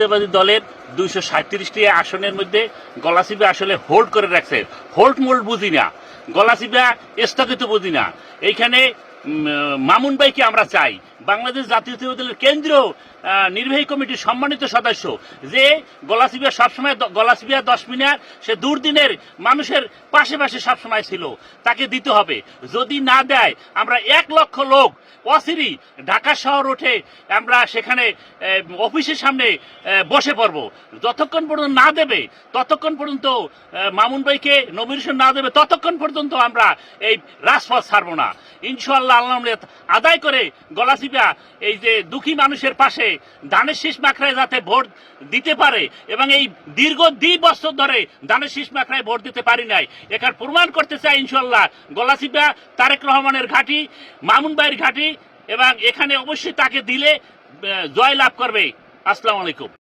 জাতীয়তাবাদী দলের দুইশো সাঁত্রিশটি আসনের মধ্যে গলাসিবা আসলে হোল্ড করে রাখছে। হোল্ড মোল্ড বুঝি না। গলাসিবা স্থগিত বুঝি না। এইখানে মামুন ভাইকে আমরা চাই। বাংলাদেশ জাতীয় দলের কেন্দ্রীয় নির্বাহী কমিটির সম্মানিত সদস্য যে গলাসিবিয়া সবসময় গলাসিবিয়া দশ মিনার সে দুর্দিনের মানুষের পাশে পাশে সবসময় ছিল। তাকে দিতে হবে। যদি না দেয়, আমরা এক লক্ষ লোক অসিরি ঢাকা শহর উঠে আমরা সেখানে অফিসের সামনে বসে পড়ব। যতক্ষণ পর্যন্ত না দেবে, ততক্ষণ পর্যন্ত মামুন ভাইকে নমিনেশন না দেবে, ততক্ষণ পর্যন্ত আমরা এই রাজপথ ছাড়বো না। ইনশাল্লাহ আল্লাহ আদায় করে গলাচিপা এই যে দুঃখী মানুষের পাশে দানের মাখরায় যাতে ভোট দিতে পারে এবং এই দীর্ঘ দুই বছর ধরে ধানের শীষ মাখরায় ভোট দিতে পারি নাই এখানে প্রমাণ করতে চাই ইনশাল্লাহ গলাচিপা তারেক রহমানের ঘাঁটি, মামুন ভাইয়ের ঘাঁটি এবং এখানে অবশ্যই তাকে দিলে জয় লাভ করবে। আসসালামু আলাইকুম।